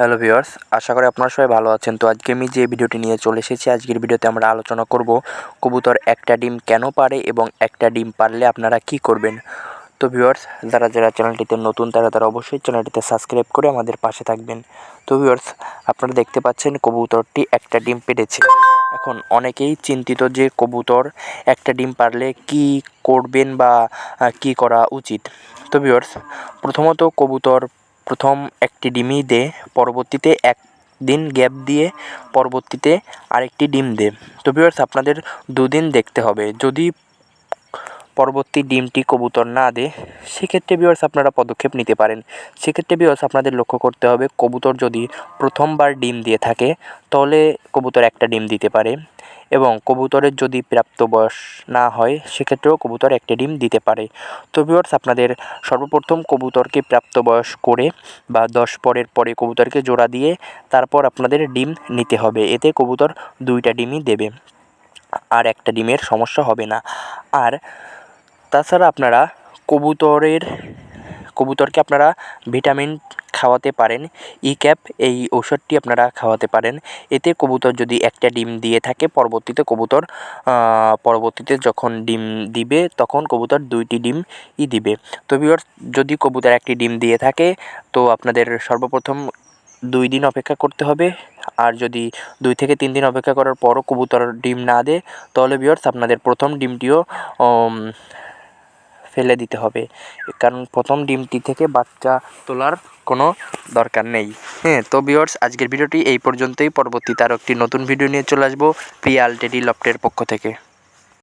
Hello viewers, আশা করি আপনারা সবাই ভালো আছেন। তো আজকে আমি যে ভিডিওটি নিয়ে চলে এসেছি, আজকের ভিডিওতে আমরা আলোচনা করব কবুতর একটা ডিম কেন পারে এবং একটা ডিম পারলে আপনারা কি করবেন। তো ভিউয়ার্স, যারা যারা চ্যানেলটিতে নতুন, তারা তারা অবশ্যই চ্যানেলটিতে সাবস্ক্রাইব করে আমাদের পাশে থাকবেন। তো ভিউয়ার্স, আপনারা দেখতে পাচ্ছেন কবুতরটি একটা ডিম পেড়েছে এখন অনেকেই চিন্তিত যে কবুতর একটা ডিম পারলে কি করবেন বা কি করা উচিত। তো ভিউয়ার্স, প্রথমত কবুতর প্রথম একটি ডিমই দে, পরবর্তীতে এক দিন গ্যাপ দিয়ে, পরবর্তীতে আরেকটি ডিম দে। তো ভিউয়ার্স আপনাদের দুদিন দেখতে হবে। যদি পরবর্তী ডিমটি কবুতর না দে, সেক্ষেত্রে ভিউয়ার্স আপনারা পদক্ষেপ নিতে পারেন। সেক্ষেত্রে ভিউয়ার্স আপনাদের লক্ষ্য করতে হবে, কবুতর যদি প্রথমবার ডিম দিয়ে থাকে, তাহলে কবুতর একটা ডিম দিতে পারে। এবং কবুতরের যদি প্রাপ্ত বয়স না হয়, সেক্ষেত্রেও কবুতর একটি ডিম দিতে পারে। তো ভিউয়ার্স আপনাদের সর্বপ্রথম কবুতরকে প্রাপ্তবয়স করে বা দশ পরের পরে কবুতরকে জোড়া দিয়ে তারপর আপনাদের ডিম নিতে হবে। এতে কবুতর দুইটা ডিমই দেবে। আর একটা ডিমের সমস্যা হবে না। আর তাছাড়া আপনারা কবুতরের, কবুতরকে আপনারা ভিটামিন খাওয়াতে পারেন। ই ক্যাপ এই ঔষধটি আপনারা খাওয়াতে পারেন। এতে কবুতর যদি একটা ডিম দিয়ে থাকে পরবর্তীতে কবুতর পরবর্তীতে যখন ডিম দিবে তখন কবুতর দুইটি ডিম ই দিবে। তো ভিউয়ার্স যদি কবুতর একটি ডিম দিয়ে থাকে, তো আপনাদের সর্বপ্রথম দুই দিন অপেক্ষা করতে হবে। আর যদি দুই থেকে তিন দিন অপেক্ষা করার পরও কবুতর ডিম না দেয়, তাহলে ভিউয়ার্স আপনাদের প্রথম ডিমটিও ফেলে দিতে হবে। কারণ প্রথম ডিমটি থেকে বাচ্চা তোলার কোনো দরকার নেই। হ্যাঁ তো ভিওর্স আজকের ভিডিওটি এই পর্যন্তই। পরবর্তীতে আরও একটি নতুন ভিডিও নিয়ে চলে আসব। পিয়াল টেডি লফটের পক্ষ থেকে।